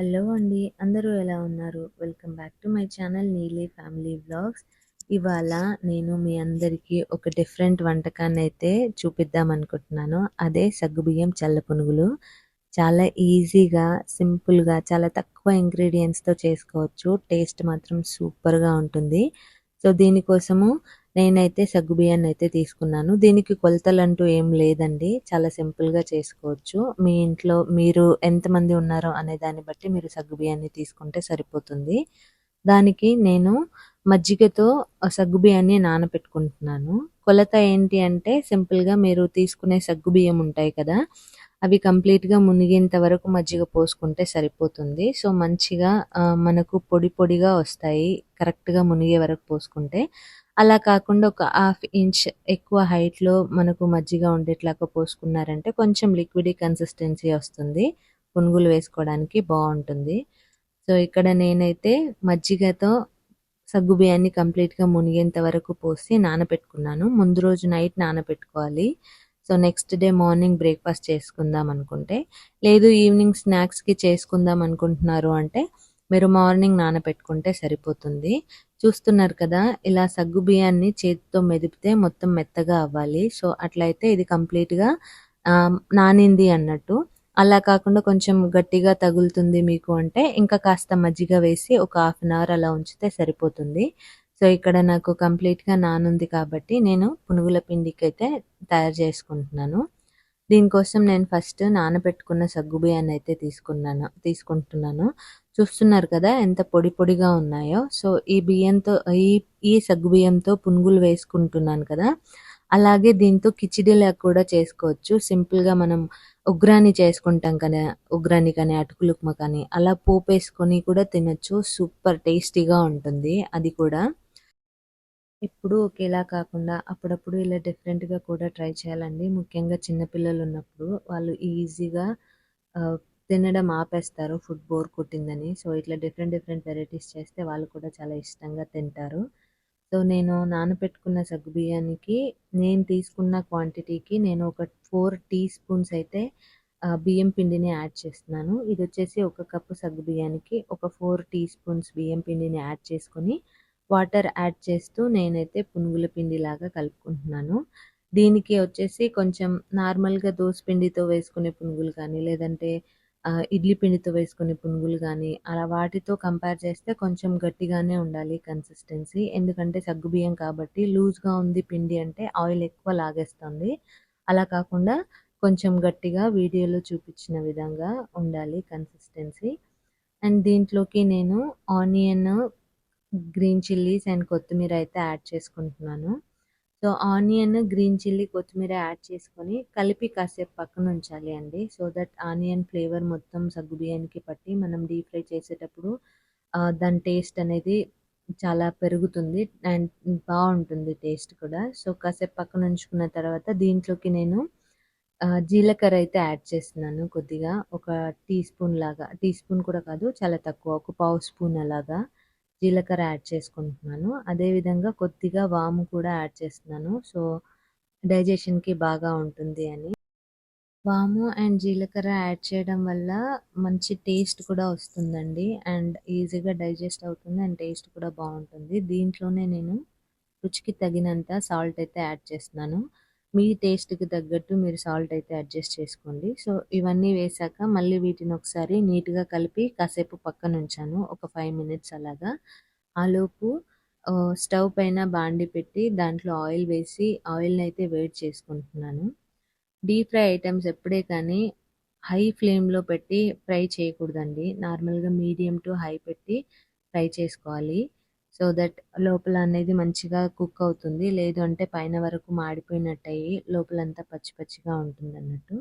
Hello అండి. అందరూ ఎలా ఉన్నారు? Welcome back to my channel Neeli family vlogs. ఇవాళ నేను మీ అందరికీ ఒక డిఫరెంట్ వంటకాన్ని అయితే చూపిద్దాం అనుకుంటున్నాను అదే సగ్గుబియ్యం చల్ల పునుగులు. చాలా ఈజీగా, సింపుల్‌గా, చాలా తక్కువ ఇంగ్రీడియంట్స్తో చేసుకోవచ్చు. టేస్ట్ మాత్రం సూపర్‌గా ఉంటుంది. సో, దీనికోసము నేనైతే సగ్గుబియ్యాన్నయితే తీసుకున్నాను. దీనికి కొలతలంటూ ఏం లేదండి. చాలా సింపుల్‌గా చేసుకోవచ్చు. మీ ఇంట్లో మీరు ఎంతమంది ఉన్నారో అనే దాన్ని బట్టి మీరు సగ్గుబియ్యాన్ని తీసుకుంటే సరిపోతుంది. దానికి నేను మజ్జిగతో సగ్గు సగ్గుబియ్యాన్ని నానబెట్టుకుంటున్నాను. కొలత ఏంటి అంటే సింపుల్‌గా మీరు తీసుకునే సగ్గుబియ్యం ఉంటాయి కదా! అవి కంప్లీట్‌గా మునిగేంత వరకు మజ్జిగ పోసుకుంటే సరిపోతుంది. సో, మంచిగా మనకు పొడి పొడిగా వస్తాయి. కరెక్ట్‌గా మునిగే వరకు పోసుకుంటే. అలా కాకుండా ఒక హాఫ్ ఇంచ్ ఎక్కువ హైట్‌లో మనకు మజ్జిగ ఉండేట్లాగా పోసుకున్నారంటే కొంచెం లిక్విడీ కన్సిస్టెన్సీ వస్తుంది. పునుగులు వేసుకోవడానికి బాగుంటుంది సో, ఇక్కడ నేనైతే మజ్జిగతో సగ్గుబియ్యాన్ని కంప్లీట్‌గా మునిగేంత వరకు పోసి నానబెట్టుకున్నాను. ముందు రోజు నైట్ నానబెట్టుకోవాలి. So, next day morning breakfast చేసుకుందాం అనుకుంటే, లేదు ఈవినింగ్ స్నాక్స్‌కి చేసుకుందాం అనుకుంటున్నారు అంటే, మీరు మార్నింగ్ నానబెట్టుకుంటే సరిపోతుంది. చూస్తున్నారు కదా! ఇలా సగ్గు బియ్యాన్ని చేతితో మెదిపితే మొత్తం మెత్తగా అవ్వాలి. సో, అట్లయితే ఇది కంప్లీట్‌గా నానింది అన్నట్టు. అలా కాకుండా కొంచెం గట్టిగా తగులుతుంది మీకు అంటే, ఇంకా కాస్త మజ్జిగ వేసి ఒక హాఫ్ అన్ అవర్ అలా ఉంచితే సరిపోతుంది. సో, ఇక్కడ నాకు కంప్లీట్‌గా నానుంది కాబట్టి నేను పునుగుల పిండికి అయితే తయారు చేసుకుంటున్నాను. దీనికోసం నేను ఫస్ట్ నానబెట్టుకున్న సగ్గుబియ్యాన్నయితే తీసుకున్నాను తీసుకుంటున్నాను. చూస్తున్నారు కదా! ఎంత పొడి పొడిగా ఉన్నాయో. సో, ఈ బియ్యంతో ఈ ఈ సగ్గుబియ్యంతో పునుగులు వేసుకుంటున్నాను కదా! అలాగే దీంతో కిచిడీలా కూడా చేసుకోవచ్చు. సింపుల్‌గా మనం ఉగ్రాని చేసుకుంటాం కదా! ఉగ్రాని కానీ, అటుకులు ఉప్మా కానీ అలా పోపేసుకొని కూడా తినొచ్చు. సూపర్ టేస్టీగా ఉంటుంది అది కూడా. ఎప్పుడూ ఒకేలా కాకుండా అప్పుడప్పుడు ఇలా డిఫరెంట్‌గా కూడా ట్రై చేయాలండి. ముఖ్యంగా చిన్నపిల్లలు ఉన్నప్పుడు వాళ్ళు ఈజీగా ఆహ్, తినడం ఆపేస్తారు ఫుడ్ బోర్ కొట్టిందని. సో, ఇట్లా డిఫరెంట్ డిఫరెంట్ వెరైటీస్ చేస్తే వాళ్ళు కూడా చాలా ఇష్టంగా తింటారు. సో, నేను నానబెట్టుకున్న సగ్గుబియ్యానికి నేను తీసుకున్న క్వాంటిటీకి నేను ఒక 4 టీ స్పూన్స్ అయితే ఆహ్, బియ్యం పిండిని యాడ్ చేస్తున్నాను. ఇదొచ్చేసి ఒక కప్పు సగ్గుబియ్యానికి ఒక 4 టీ స్పూన్స్ బియ్యం పిండిని యాడ్ చేసుకొని, వాటర్ యాడ్ చేస్తూ నేనైతే పునుగుల పిండిలాగా కలుపుకుంటున్నాను. దీనికి వచ్చేసి కొంచెం నార్మల్‌గా దోస పిండితో వేసుకునే పునుగులు కానీ, లేదంటే ఇడ్లీ పిండితో వేసుకునే పునుగులు కానీ అలా వాటితో కంపేర్ చేస్తే కొంచెం గట్టిగానే ఉండాలి కన్సిస్టెన్సీ. ఎందుకంటే సగ్గుబియ్యం కాబట్టి లూజ్‌గా ఉంది పిండి అంటే ఆయిల్ ఎక్కువ లాగేస్తుంది. అలా కాకుండా కొంచెం గట్టిగా వీడియోలో చూపించిన విధంగా ఉండాలి కన్సిస్టెన్సీ. అండ్ దీంట్లోకి నేను ఆనియన్, గ్రీన్ చిల్లీస్ అండ్ కొత్తిమీర అయితే యాడ్ చేసుకుంటున్నాను. సో, ఆనియన్, గ్రీన్ చిల్లీ, కొత్తిమీర యాడ్ చేసుకొని కలిపి కాసేపు పక్కన ఉంచాలి అండి. సో దట్ ఆనియన్ ఫ్లేవర్ మొత్తం సగ్గు బియ్యానికి పట్టి మనం డీప్ ఫ్రై చేసేటప్పుడు దాని టేస్ట్ అనేది చాలా పెరుగుతుంది. అండ్ బాగుంటుంది టేస్ట్ కూడా. సో, కాసేపు పక్కన ఉంచుకున్న తర్వాత దీంట్లోకి నేను జీలకర్ర అయితే యాడ్ చేస్తున్నాను కొద్దిగా. ఒక టీ స్పూన్ లాగా. టీ స్పూన్ కూడా కాదు చాలా తక్కువ. ఒక పావు స్పూన్ అలాగా జీలకర్ర యాడ్ చేసుకుంటున్నాను. అదేవిధంగా కొద్దిగా వాము కూడా యాడ్ చేస్తున్నాను. సో, డైజెషన్‌కి బాగా ఉంటుంది అని. వాము అండ్ జీలకర్ర యాడ్ చేయడం వల్ల మంచి టేస్ట్ కూడా వస్తుందండి. అండ్ ఈజీగా డైజెస్ట్ అవుతుంది. అండ్ టేస్ట్ కూడా బాగుంటుంది దీంట్లోనే నేను రుచికి తగినంత సాల్ట్ అయితే యాడ్ చేస్తున్నాను. మీ టేస్ట్‌కి తగ్గట్టు మీరు సాల్ట్ అయితే అడ్జస్ట్ చేసుకోండి. సో, ఇవన్నీ వేశాక మళ్ళీ వీటిని ఒకసారి నీట్‌గా కలిపి కాసేపు పక్కన ఉంచాను. ఒక ఫైవ్ మినిట్స్ అలాగా. ఆలోపు స్టవ్ పైన బాండి పెట్టి దాంట్లో ఆయిల్ వేసి ఆయిల్ని అయితే వేడి చేసుకుంటున్నాను. డీప్ ఫ్రై ఐటమ్స్ ఎప్పుడే కానీ హై ఫ్లేమ్‌లో పెట్టి ఫ్రై చేయకూడదండి. నార్మల్‌గా మీడియం టు హై పెట్టి ఫ్రై చేసుకోవాలి. సో దట్ లోపల అనేది మంచిగా కుక్ అవుతుంది. లేదు అంటే పైన వరకు మాడిపోయినట్టయ్యి లోపలంతా పచ్చి పచ్చిగా ఉంటుంది అన్నట్టు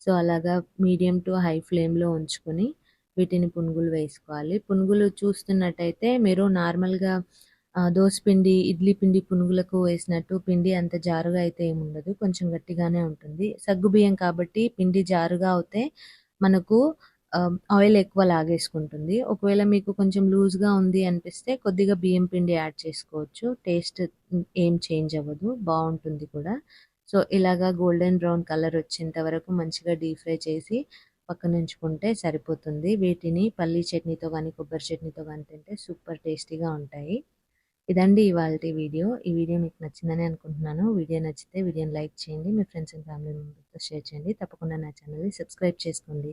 సో, అలాగా మీడియం టు హై ఫ్లేమ్‌లో ఉంచుకొని వీటిని పునుగులు వేసుకోవాలి. పునుగులు చూస్తున్నట్టయితే మీరు నార్మల్‌గా దోశ దోస పిండి, ఇడ్లీ పిండి పునుగులకు వేసినట్టు పిండి అంత జారుగా అయితే ఏముండదు. కొంచెం గట్టిగానే ఉంటుంది. సగ్గుబియ్యం కాబట్టి పిండి జారుగా అవుతే మనకు ఆయిల్ ఎక్కువ లాగేసుకుంటుంది. ఒకవేళ మీకు కొంచెం లూజ్‌గా ఉంది అనిపిస్తే కొద్దిగా బియ్యం పిండి యాడ్ చేసుకోవచ్చు. టేస్ట్ ఏం చేంజ్ అవ్వదు. బాగుంటుంది కూడా. సో, ఇలాగా గోల్డెన్ బ్రౌన్ కలర్ వచ్చేంత వరకు మంచిగా డీప్ ఫ్రై చేసి పక్కన ఉంచుకుంటే సరిపోతుంది. వీటిని పల్లీ చట్నీతో కానీ కొబ్బరి చట్నీతో కానీ తింటే సూపర్ టేస్టీగా ఉంటాయి. ఇదండి ఇవాళ వీడియో. ఈ వీడియో మీకు నచ్చిందని అనుకుంటున్నాను. వీడియో నచ్చితే వీడియోని లైక్ చేయండి. మీ ఫ్రెండ్స్ అండ్ ఫ్యామిలీ మెంబర్స్‌తో షేర్ చేయండి. తప్పకుండా నా ఛానల్‌ని సబ్స్క్రైబ్ చేసుకోండి.